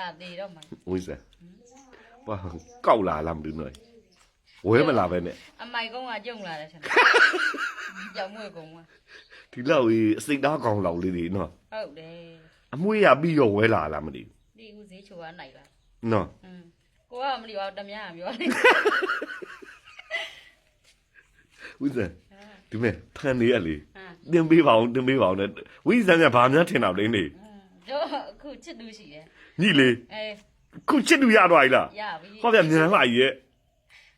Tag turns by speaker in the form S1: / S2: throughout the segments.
S1: သာသေးတော့မှ
S2: ဝိဇ္ဇာဘာကောက်လာလားမသိဘူးနော်ဝဲမလာပဲနဲ့
S1: အမိုက်ကုန်းကကြုံလာတယ်ဆရာကြောင်မွေကုန်းက
S2: ဒီလောက်ကြီးအစိတ်သားကောင်လောက်လေးတွေနော်
S1: ဟုတ်တယ်
S2: အမွှေးရပြီးတော့ဝဲလာလားမသိဘူး
S1: ဒီဦးဈေးချိုကနိုင်လား
S2: နော်
S1: อืมကိုကမလီပါဘူးတမန်ကပြောတယ်
S2: ဝိဇ္ဇာဒီမဲ့ဖန်နေရလေ
S1: ဟမ်
S2: တင်ပေးပါအောင်တင်ပေးပါအောင်နဲ့ဝိဇ္ဇာကဘာများထင်တော့လဲနေ
S1: တို့အခုချစ်သူရှိတယ်
S2: ညိလေ
S1: အေး
S2: ခုချစ်သူရတော့ ਈ လား
S1: ရပြီ
S2: ဟောဗျမြန်လာကြီးရဲ့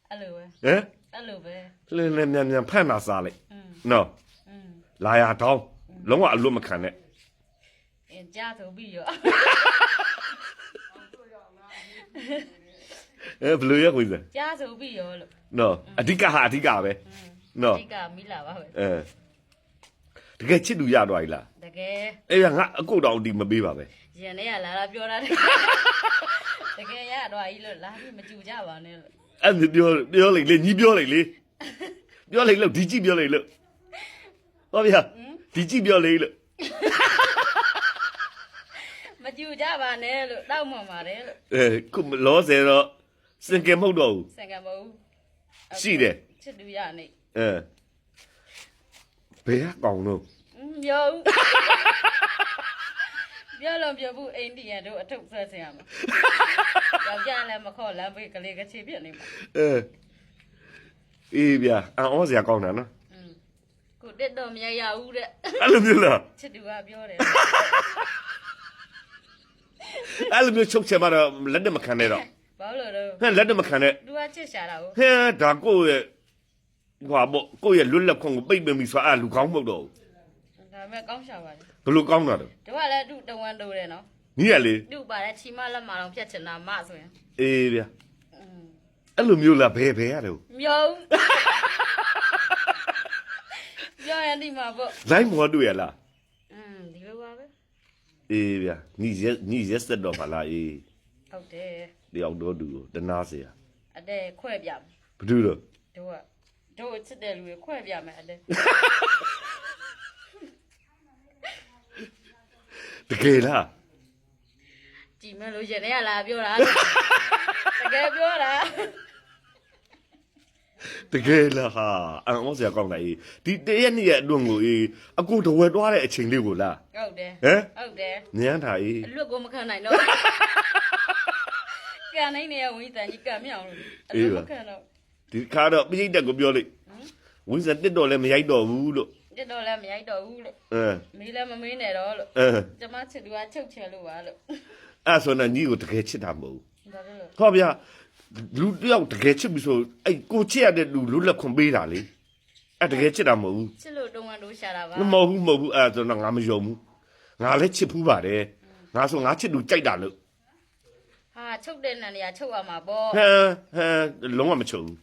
S1: အဲ့လိုပဲ
S2: ဟမ်
S1: အဲ့လိုပဲ
S2: လင်းလင်းမြန်မြန်ဖန့်တာစားလိုက်
S1: อืม
S2: နော်
S1: อืม
S2: လာရတောင်းလုံးဝအလွတ်မခံနဲ့
S1: အင်းကြားဆိုပြီးရော
S2: အဲဘယ်လိုရခွေးစ
S1: ကြားဆိုပြီးရောလို့
S2: နော်အဓိကဟာအဓိကပဲ
S1: อืม
S2: နော်
S1: ဒီကမိလာပါပဲ
S2: အဲတကယ်ချစ်သူရတော့ ਈ လား
S1: တကယ်
S2: အေးငါအကုတ်တော်ဒီမပေးပါပဲ
S1: ရင်ထဲကလာလာပြောတာတကယ်ရတော့ကြီးလို့လာပြီးမကြူကြပါနဲ့လို့
S2: အဲ့ဒါပြောပြောလိုက်လေညီပြောလိုက်လေပြောလိုက်လို့ဒီကြည့်ပြောလိုက်လို့ဟောဗျာဒီကြည့်ပြောလိုက်လို့
S1: မကြူကြပါနဲ့လို့တောက်မှန်ပါတယ်လို့
S2: အဲခုလောဆယ်တော့စင်ကယ်မဟုတ်တော့ဘူး
S1: စံကမဟုတ်
S2: ရှိတယ်
S1: ချစ်သူရနေ
S2: အဲဘယ်ကကောင်တော့
S1: မြောက်ပြောလုံးပြောဘူးအိန္ဒိယတို့အထုပ်ဆွဲဆင်ရမှာယောက်ျားလည်းမခေါ်လမ်းဘေးကလေးကချေပြနေမှာ
S2: အဲအေးဗျာအော်စရာကောင်းတာနော်
S1: ကိုတက်တော့မရရဘူးတဲ့
S2: အဲ့လိုမျိုးလား
S1: ချစ်သူကပြောတယ်
S2: အဲ့လိုမျိုးချုပ်ချင်မှတော့လက်နဲ့မခံနဲ့တော့
S1: ဘာလို့လဲ
S2: ဟဲ့လက်နဲ့မခံနဲ့
S1: သူကချစ်ရှာတာကို
S2: ဟဲ့ဒါကိုယ့်ရဲ့ဟွာပေါ့ကိုယ့်ရဲ့လွတ်လပ်ခွင့်ကိုပိတ်ပင်ပြီဆိုတော့အဲ့လူကောင်းမဟုတ်တော့ဘူး
S1: ဒါပေမဲ့ကောင်းရှာပါတယ်
S2: ဘူးဘယ်လိုကောင်းတာလဲ
S1: တို့ကလည်းသူ့တဝန်တိုးတယ်နော်
S2: ညီရလေ
S1: သူ့ပါတဲ့ချီမလက်မတော်ဖြတ်ချင်တာမဆိုရင်
S2: အေးဗျာ
S1: อืม
S2: အဲ့လိုမျိုးလားဘယ်ဘယ်ရတယ်
S1: မြုံပြောရင်ဒီမှာပေါ့
S2: လိုင်းမော်တွေ့ရလား
S1: อืมဒီလိုပါပဲ
S2: အေးဗျာညီရက်ညီရက်စက်တော့ပါလားအေး
S1: ဟုတ်တယ်
S2: တယောက်တော့တူကိုတနာเสีย
S1: အတဲခွဲ့ပြမယ်
S2: ဘယ်သူတော့
S1: တို့ကတို့ချစ်တဲ့လူတွေခွဲ့ပြမယ်အတဲ
S2: တကယ်လား
S1: ကြည်မလို့ရင်ထဲကလာပြောတာတကယ်ပြောတာ
S2: တကယ်လားဟာအံ့ဩစရာကောင်းတာအေးဒီတရက်နေ့ရဲ့အတွင်းကိုအေးအကူတဝဲသွားတဲ့အချိန်လေးကိုလား
S1: ဟုတ်တယ်
S2: ဟမ်
S1: ဟုတ်တယ်
S2: ညမ်းတာအေး
S1: အလွတ်ကိုမခံနိုင်တော့ကန်နိုင်နေရဝိတန်ကြီးကန်မြောင်လို့အလွတ်မခံတော့
S2: ဒီခါတော့ပြိတ်တက်ကိုပြောလိုက်ဝင်းစက်တစ်တော့လည်းမရိုက်တော့ဘူးလို့
S1: တ က်တော့လည်းမရိုက်တော့ဘူးလို့
S2: အဲ
S1: မေးလည်းမမေးနဲ့တော့လို့
S2: အဲ
S1: ကျမချစ်သူကချုပ်ချယ်လို့ပါလို့
S2: အဲ့ဆိုတော့ညီကိုတကယ်ချစ်တာမဟုတ်ဘူး
S1: ဘာလို့လဲ
S2: ဟောဗျာလူတယောက်တကယ်ချစ်ပြီဆိုအဲ့ကိုချစ်ရတဲ့လူလွတ်လပ်ခွင့်ပေးတာလေအဲ့တကယ်ချစ်တာမဟုတ်ဘူး
S1: ချစ်လို့တုံးဝန်တို့ရှာတာပါ
S2: မဟုတ်ဘူးမဟုတ်ဘူးအဲ့ဆိုတော့ငါမယုံဘူးငါလည်းချစ်ဖူးပါတယ်ငါဆိုငါချစ်သူကြိုက်တာလို့
S1: ဟာချုပ်တဲ့နံနေရာချုပ်ရမှာပေါ့
S2: ဟမ်ဟမ်လုံးဝမချုပ်ဘူး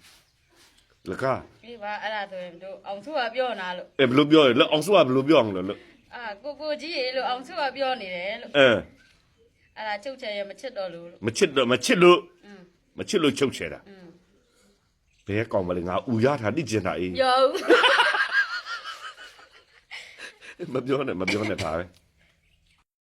S2: လကား
S1: ဒီပါအဲ့ဒါဆိုရင်တို့အောင်စုကပြောနာလို့
S2: အဲ့ဘယ်လိုပြောရလဲအောင်စုကဘယ်လိုပြောအောင်လဲလို့
S1: အာကိုကိုကြီးရေလို့အောင်စုကပြောနေတယ်လို့
S2: အဲ
S1: အဲ့ဒါချုပ်ချယ်ရမချစ်တော့လို့လို့
S2: မချစ်တော့မချစ်လို့
S1: อืม
S2: မချစ်လို့ချုပ်ချယ်တာ
S1: อืม
S2: ဘယ်ကောင်မလဲငါဥရထားတိကျင်တာအေး
S1: ပြော
S2: မပြောနဲ့မပြောနဲ့ဒါပဲ